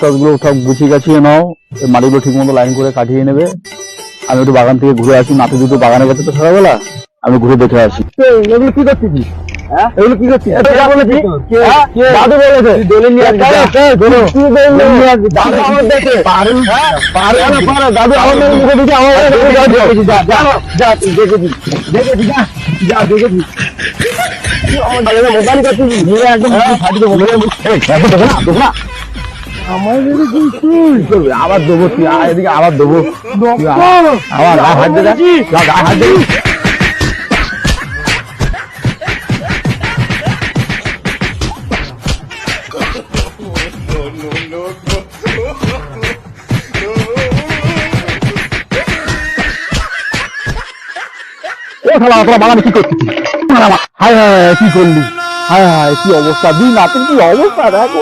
টাসগুলো সব গুছিয়ে গাছিয়ে নাও মাটিগুলো ঠিক মতো লাইন করে কাটিয়ে নেবে। আমি একটু বাগান থেকে ঘুরে আসি নাতি দুটো বাগানে গেছে তো সকালবেলা আমি ঘুরে দেখে আসি। এগুলো কি করছিস? হ্যাঁ? এগুলো কি করছিস? দাদু বলেছে? দাদু আমার মুখে দিকে আমার দেখেছি যা যা যা তুই দেখেছি দেখেছি যা যা দেখেছি মোবাইল করছিস একদম ফাটি দেবো। দেখো দেখো না দেখো না। আমার তুই আবার দেবো তুই এদিকে আবার দেবো। আবার আবার হাত দে যা হাত দে। ও শালা তোরা বাগানে কি করছিস? হায় হায় কি করলি? হায় হায় কি অবস্থা? দুই নাতির কি অবস্থা? দেখো।